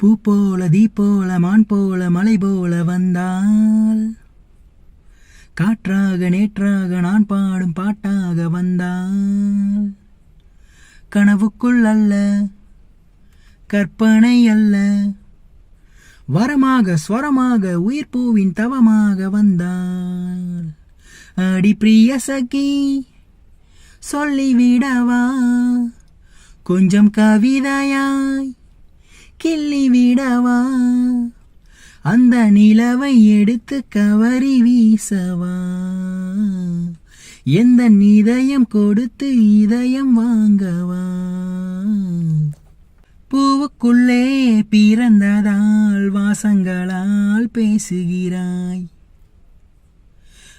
பூ போல தீ போல மான் போல மலை போல வந்தால். காற்றாக நேற்றாக நான் பாடும் பாட்டாக வந்தால். கனவுக்குள் அல்ல கற்பனை அல்ல. வரமாக ஸ்வரமாக உயிர் பூவின் தவமாக வந்தாள் அடி பிரிய சகி சொல்லிவிடவா? கொஞ்சம் கவிதையாய் கிள்ளி விடவா? அந்த நிலவை எடுத்து கவரி வீசவா? எந்த இதயம் கொடுத்து இதயம் வாங்கவா? பூவுக்குள்ளே பிறந்ததால் வாசங்களால் பேசுகிறாய்.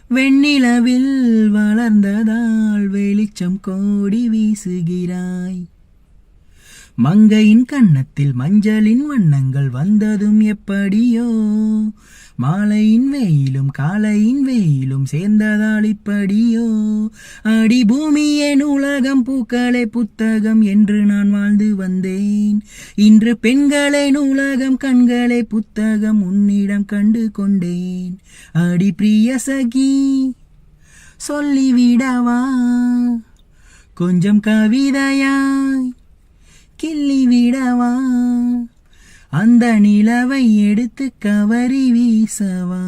வெண்ணிலவில் வளர்ந்ததால் வெளிச்சம் கோடி வீசுகிறாய். மங்கையின் கன்னத்தில் மஞ்சளின் வண்ணங்கள் வந்ததும் எப்படியோ. மாலையின் வெயிலும் காலையின் வெயிலும் சேர்ந்ததால் இப்படியோ. அடி பூமியின் உலகம் பூக்களே புத்தகம் என்று நான் வாழ்ந்து வந்தேன். இன்று பெண்களை நூலகம் கண்களை புத்தகம் உன்னிடம் கண்டு கொண்டேன். அடி பிரிய சகி சொல்லிவிடவா? கொஞ்சம் கவிதையா? கிள்ளி விடவா? அந்த நிலவை எடுத்து கவரி வீசவா?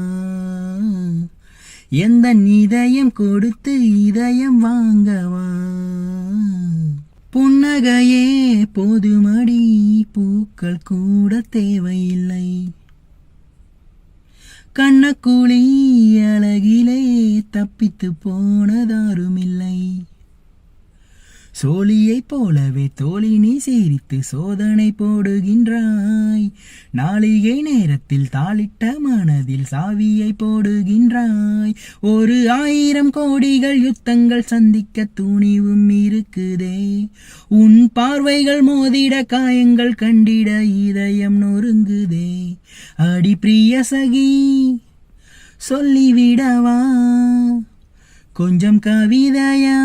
எந்த இதயம் கொடுத்து இதயம் வாங்கவா? புன்னகையே போதுமடி பூக்கள் கூட தேவையில்லை. கண்ணக்குழி அழகிலே தப்பித்து போனதாருமில்லை. சோழியைப் போலவே தோழி நீ சிரித்து சோதனை போடுகின்றாய். நாளிகை நேரத்தில் தாளிட்ட மனதில் சாவியை போடுகின்றாய். ஒரு ஆயிரம் கோடிகள் யுத்தங்கள் சந்திக்க துணிவும் இருக்குதே. உன் பார்வைகள் மோதிட காயங்கள் கண்டிட இதயம் நொறுங்குதே. அடி பிரிய சகி சொல்லிவிடவா? கொஞ்சம் கவிதையா?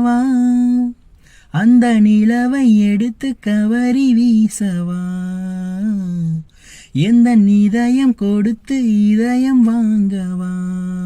வீசவா? அந்த நிலவை எடுத்து கவரி வீசவா? எந்த இதயம் கொடுத்து இதயம் வாங்கவா?